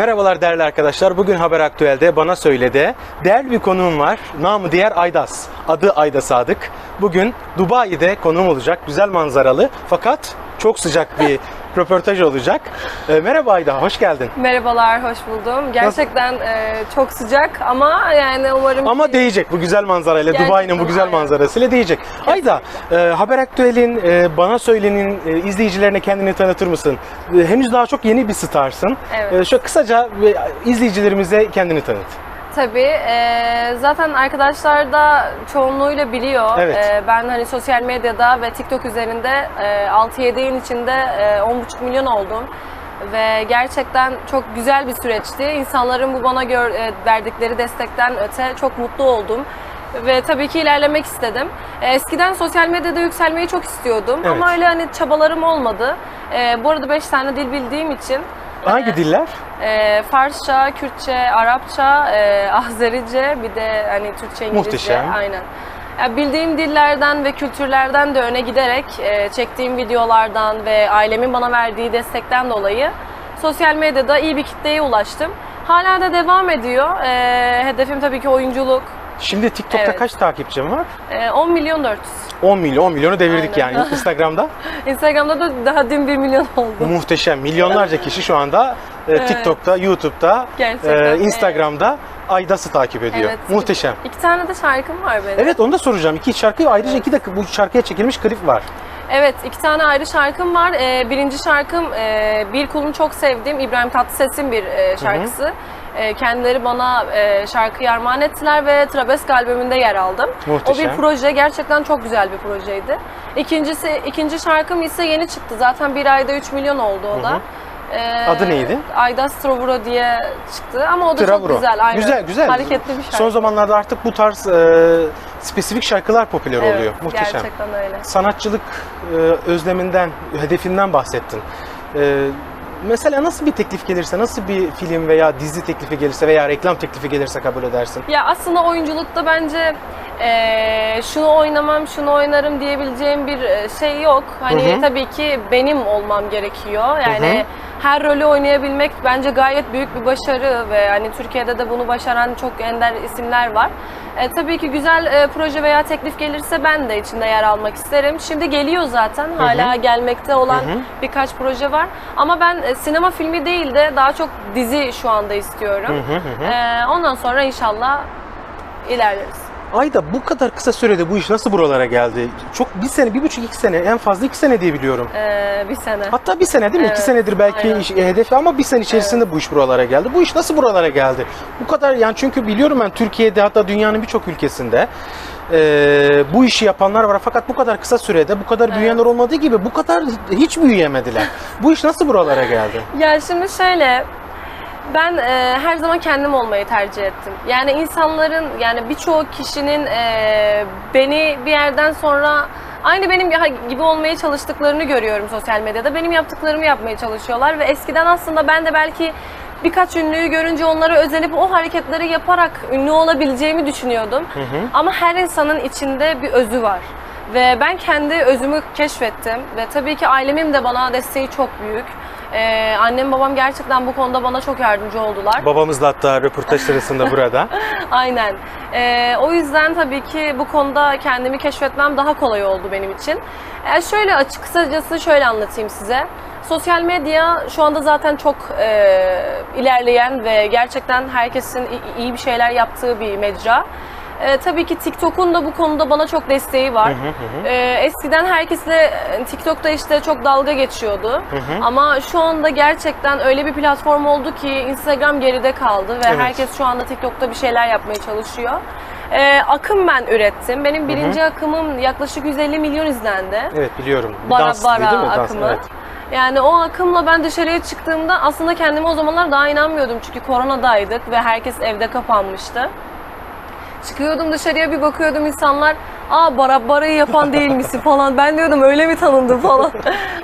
Merhabalar değerli arkadaşlar. Bugün Haber Aktüel'de bana söyledi. Değerli bir konuğum var. Namı diğer Aydas. Adı Ayda Sadık. Bugün Dubai'de konuğum olacak. Güzel manzaralı fakat çok sıcak bir röportaj olacak. Ee, merhaba Ayda, hoş geldin. Merhabalar, hoş buldum. Gerçekten e, çok sıcak ama yani umarım Ama ki... değecek bu güzel manzarayla, Dubai'nin bu güzel manzarasıyla değecek. Ayda, e, Haber Aktüel'in e, Bana Söylenin e, izleyicilerine kendini tanıtır mısın? E, henüz daha çok yeni bir starsın. Evet. E, şöyle kısaca e, izleyicilerimize kendini tanıt. Tabii. e, zaten arkadaşlar da çoğunluğuyla biliyor. Evet. E, ben hani sosyal medyada ve TikTok üzerinde e, 6-7 yıl içinde e, 10,5 milyon oldum. Ve gerçekten çok güzel bir süreçti. İnsanların bu bana gör, e, verdikleri destekten öte çok mutlu oldum. Ve tabii ki ilerlemek istedim. E, Eskiden sosyal medyada yükselmeyi çok istiyordum Evet. ama öyle hani çabalarım olmadı. E, bu arada 5 tane dil bildiğim için Hangi diller? e, Farsça, Kürtçe, Arapça, e, Azerice bir de hani Türkçe, İngilizce. Muhteşem. Aynen. Ya bildiğim dillerden ve kültürlerden de öne giderek e, çektiğim videolardan ve ailemin bana verdiği destekten dolayı sosyal medyada iyi bir kitleye ulaştım. Hala da devam ediyor. E, hedefim tabii ki oyunculuk. Şimdi TikTok'ta Evet. kaç takipçim var? E, 10 milyon 400. 10 milyon, 10 milyonu devirdik Aynen. yani Instagram'da. Instagram'da da daha dün 1 milyon oldu. Muhteşem. Milyonlarca kişi şu anda e, Evet. TikTok'ta, YouTube'da, Gerçekten, e, Instagram'da Aydas'ı takip ediyor. Evet. Muhteşem. İki tane de şarkım var benim. Evet onu da soracağım. İki şarkı ayrıca iki de bu şarkıya çekilmiş klip var. Evet, iki tane ayrı şarkım var. Ee, birinci şarkım e, Bir Kulunu Çok Sevdiğim İbrahim Tatlıses'in bir e, şarkısı. E, kendileri bana e, şarkıyı armağan ettiler ve Trabesk albümünde yer aldım. Muhteşem. O bir proje, gerçekten çok güzel bir projeydi. İkincisi, ikinci şarkım ise yeni çıktı. Zaten bir ayda 3 milyon oldu o da. Ee, Adı neydi? Aydas Trovuro diye çıktı ama o da Travuro. çok güzel. Aynen. Güzel, güzel. Hareketli bir şarkı. Son zamanlarda artık bu tarz e, spesifik şarkılar popüler Evet, oluyor. Muhteşem. Gerçekten öyle. Sanatçılık e, özleminden, hedefinden bahsettin. E, mesela nasıl bir teklif gelirse, nasıl bir film veya dizi teklifi gelirse veya reklam teklifi gelirse kabul edersin? Ya aslında oyunculukta bence eee, şunu oynamam, şunu oynarım diyebileceğim bir e, şey yok. Hani Hı hı. tabii ki benim olmam gerekiyor. Yani Hı hı. her rolü oynayabilmek bence gayet büyük bir başarı ve hani Türkiye'de de bunu başaran çok ender isimler var. E, tabii ki güzel e, proje veya teklif gelirse ben de içinde yer almak isterim. Şimdi geliyor zaten. Hala gelmekte olan Hı hı. birkaç proje var. Ama ben e, sinema filmi değil de daha çok dizi şu anda istiyorum. Hı hı hı hı. E, ondan sonra inşallah ilerleriz. Ayda bu kadar kısa sürede bu iş nasıl buralara geldi? Çok bir sene, bir buçuk iki sene, en fazla iki sene diye biliyorum. Ee, bir sene. Hatta bir sene değil mi? Evet, İki senedir belki aynen. iş, e, hedefi ama bir sene içerisinde bu iş buralara geldi. Bu iş nasıl buralara geldi? Bu kadar yani çünkü biliyorum ben Türkiye'de hatta dünyanın birçok ülkesinde e, bu işi yapanlar var fakat bu kadar kısa sürede bu kadar büyüyenler olmadığı gibi bu kadar hiç büyüyemediler. bu iş nasıl buralara geldi? Ya şimdi şöyle ben e, her zaman kendim olmayı tercih ettim. Yani insanların yani birçok kişinin e, beni bir yerden sonra aynı benim gibi olmaya çalıştıklarını görüyorum sosyal medyada. Benim yaptıklarımı yapmaya çalışıyorlar ve eskiden aslında ben de belki birkaç ünlüyü görünce onlara özenip o hareketleri yaparak ünlü olabileceğimi düşünüyordum. Ama her insanın içinde bir özü var. Ve ben kendi özümü keşfettim ve tabii ki ailemin de bana desteği çok büyük. Ee, annem babam gerçekten bu konuda bana çok yardımcı oldular. Babamız da hatta röportaj sırasında burada. Aynen. Ee, o yüzden tabii ki bu konuda kendimi keşfetmem daha kolay oldu benim için. Ee, şöyle açık kısacası şöyle anlatayım size. Sosyal medya şu anda zaten çok e, ilerleyen ve gerçekten herkesin iyi bir şeyler yaptığı bir mecra. Ee, tabii ki TikTok'un da bu konuda bana çok desteği var. Ee, eskiden herkesle e, TikTok'ta işte çok dalga geçiyordu. Ama şu anda gerçekten öyle bir platform oldu ki Instagram geride kaldı ve Evet. herkes şu anda TikTok'ta bir şeyler yapmaya çalışıyor. Ee, akım ben ürettim. Benim birinci akımım yaklaşık 150 milyon izlendi. Evet biliyorum. Bara Dans bara değil mi? Dans, akımı. evet. Yani o akımla ben dışarıya çıktığımda aslında kendime o zamanlar daha inanmıyordum çünkü koronadaydık ve herkes evde kapanmıştı. Çıkıyordum dışarıya bir bakıyordum insanlar aa bara barayı yapan değil misin falan. Ben diyordum öyle mi tanındım falan.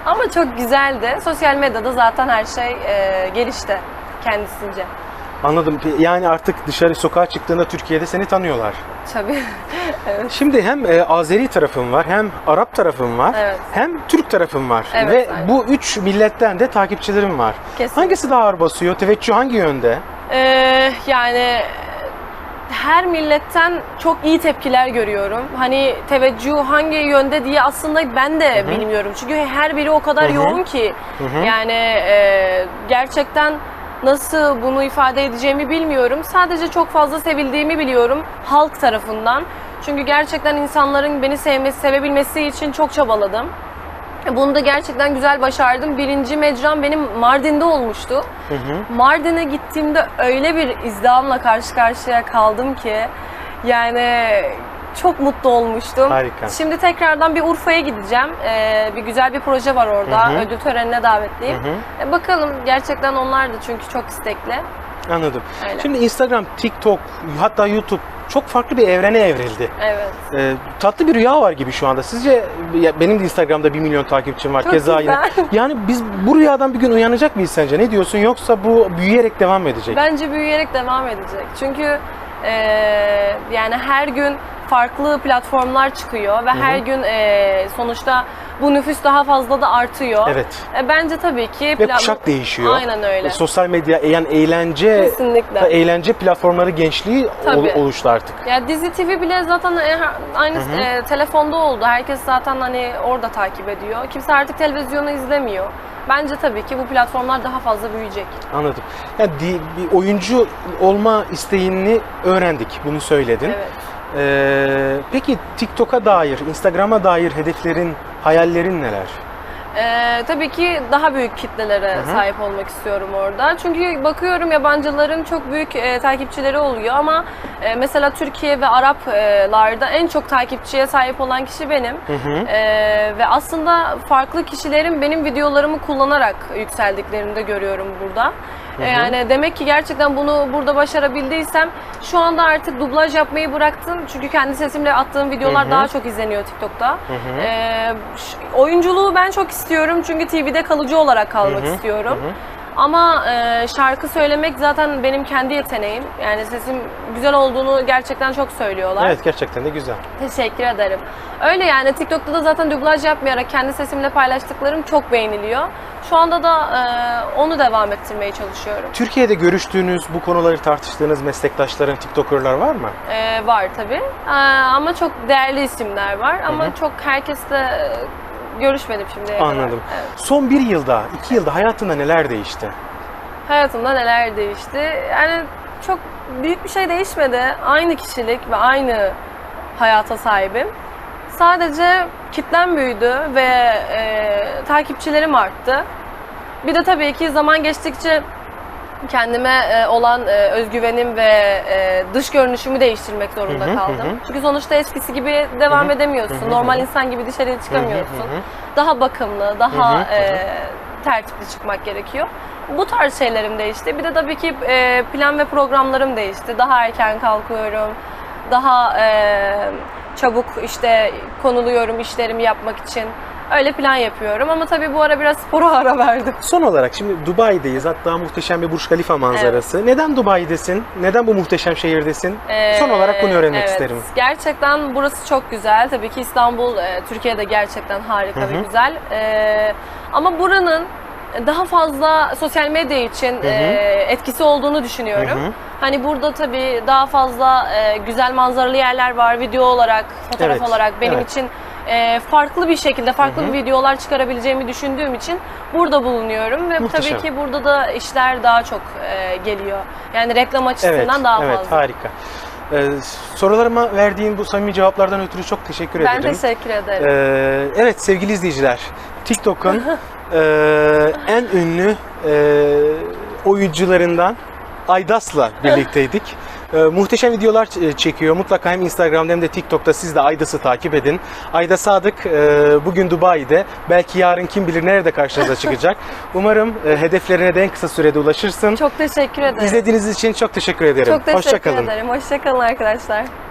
Ama çok güzeldi. Sosyal medyada zaten her şey e, gelişti kendisince. Anladım. Yani artık dışarı sokağa çıktığında Türkiye'de seni tanıyorlar. Tabii. Şimdi hem e, Azeri tarafın var, hem Arap tarafın var, Evet. hem Türk tarafın var. Evet, Ve aynen. bu üç milletten de takipçilerim var. Kesinlikle. Hangisi daha ağır basıyor? Teveccüh hangi yönde? Ee, yani her milletten çok iyi tepkiler görüyorum. Hani teveccüh hangi yönde diye aslında ben de bilmiyorum. Çünkü her biri o kadar Hı hı. yoğun ki. hı. Yani e, gerçekten nasıl bunu ifade edeceğimi bilmiyorum. Sadece çok fazla sevildiğimi biliyorum halk tarafından. Çünkü gerçekten insanların beni sevmesi, sevebilmesi için çok çabaladım. Bunu da gerçekten güzel başardım. Birinci mecram benim Mardin'de olmuştu. Hı hı. Mardin'e gittiğimde öyle bir izdihamla karşı karşıya kaldım ki yani çok mutlu olmuştum. Harika. Şimdi tekrardan bir Urfa'ya gideceğim. Ee, bir güzel bir proje var orada. Hı hı. Ödül törenine davetliyim. Hı hı. E, bakalım gerçekten onlar da çünkü çok istekli. Anladım. Öyle. Şimdi Instagram, TikTok, hatta YouTube çok farklı bir evrene evrildi. Evet. Ee, tatlı bir rüya var gibi şu anda. Sizce ya benim de Instagram'da 1 milyon takipçim var. Çok Keza yine. güzel. Yani biz bu rüyadan bir gün uyanacak mıyız sence? Ne diyorsun? Yoksa bu büyüyerek devam edecek? Bence büyüyerek devam edecek. Çünkü e, yani her gün farklı platformlar çıkıyor ve her gün e, sonuçta bu nüfus daha fazla da artıyor. Evet. E, bence tabii ki Ve pla- kuşak değişiyor. Aynen öyle. E, Sosyal medya, yani eğlence Kesinlikle. eğlence platformları gençliği ol- Tabii. oluştu artık. Ya dizi TV bile zaten e, aynı e, telefonda oldu. Herkes zaten hani orada takip ediyor. Kimse artık televizyonu izlemiyor. Bence tabii ki bu platformlar daha fazla büyüyecek. Anladım. Yani di- bir oyuncu olma isteğini öğrendik. Bunu söyledin. Evet. Ee, peki TikTok'a dair, Instagram'a dair hedeflerin, hayallerin neler? Ee, tabii ki daha büyük kitlelere Hı hı. sahip olmak istiyorum orada. Çünkü bakıyorum yabancıların çok büyük e, takipçileri oluyor ama e, mesela Türkiye ve Araplarda en çok takipçiye sahip olan kişi benim. Ee, ve aslında farklı kişilerin benim videolarımı kullanarak yükseldiklerini de görüyorum burada. Ee, hı. Yani demek ki gerçekten bunu burada başarabildiysem şu anda artık dublaj yapmayı bıraktım. Çünkü kendi sesimle attığım videolar Hı hı. daha çok izleniyor TikTok'ta. Hı hı. Ee, oyunculuğu ben çok istiyorum çünkü TV'de kalıcı olarak kalmak Hı hı. istiyorum. Hı hı. Ama e, şarkı söylemek zaten benim kendi yeteneğim. Yani sesim güzel olduğunu gerçekten çok söylüyorlar. Evet gerçekten de güzel. Teşekkür ederim. Öyle yani TikTok'ta da zaten dublaj yapmayarak kendi sesimle paylaştıklarım çok beğeniliyor. Şu anda da e, onu devam ettirmeye çalışıyorum. Türkiye'de görüştüğünüz, bu konuları tartıştığınız meslektaşların, TikToker'lar var mı? E, var tabii. E, ama çok değerli isimler var. Ama Hı hı. çok herkesle görüşmedim şimdiye kadar. Anladım. Evet. Son bir yılda, iki yılda hayatında neler değişti? Hayatımda neler değişti? Yani çok büyük bir şey değişmedi. Aynı kişilik ve aynı hayata sahibim. Sadece kitlem büyüdü ve e, takipçilerim arttı. Bir de tabii ki zaman geçtikçe kendime e, olan e, özgüvenim ve e, dış görünüşümü değiştirmek zorunda hı, kaldım. hı hı. Çünkü sonuçta eskisi gibi devam Hı hı, edemiyorsun. hı hı, Normal insan gibi dışarıya çıkamıyorsun. Hı hı, hı. Daha bakımlı, daha Hı hı, hı hı. e, tertipli çıkmak gerekiyor. Bu tarz şeylerim değişti. Bir de tabii ki plan ve programlarım değişti. Daha erken kalkıyorum. Daha e, çabuk işte konuluyorum işlerimi yapmak için. Öyle plan yapıyorum ama tabii bu ara biraz spora ara verdim. Son olarak şimdi Dubai'deyiz. Hatta muhteşem bir Burj Khalifa manzarası. Neden Dubai'desin? Neden bu muhteşem şehirdesin? Son olarak bunu öğrenmek Ee, evet. isterim. Gerçekten burası çok güzel. Tabii ki İstanbul, e, Türkiye'de gerçekten harika Hı hı. ve güzel. E, ama buranın daha fazla sosyal medya için hı. e, etkisi olduğunu düşünüyorum. Hı hı. Hani burada tabii daha fazla e, güzel manzaralı yerler var video olarak, fotoğraf Evet, olarak benim evet. için e, farklı bir şekilde farklı Hı hı. videolar çıkarabileceğimi düşündüğüm için burada bulunuyorum ve Muhteşem. tabii ki burada da işler daha çok e, geliyor. Yani reklam açısından Evet, daha evet fazla. harika. Ee, sorularıma verdiğin bu samimi cevaplardan ötürü çok teşekkür Ben ederim. teşekkür ederim. Ee, evet sevgili izleyiciler, TikTok'un e, en ünlü e, oyuncularından Aydas'la birlikteydik. E, muhteşem videolar çekiyor. Mutlaka hem Instagram'da hem de TikTok'ta siz de Aydas'ı takip edin. Ayda Sadık e, bugün Dubai'de. Belki yarın kim bilir nerede karşınıza çıkacak. Umarım e, hedeflerine de en kısa sürede ulaşırsın. Çok teşekkür ederim. İzlediğiniz için çok teşekkür ederim. Çok teşekkür Hoşçakalın. ederim. Hoşçakalın arkadaşlar.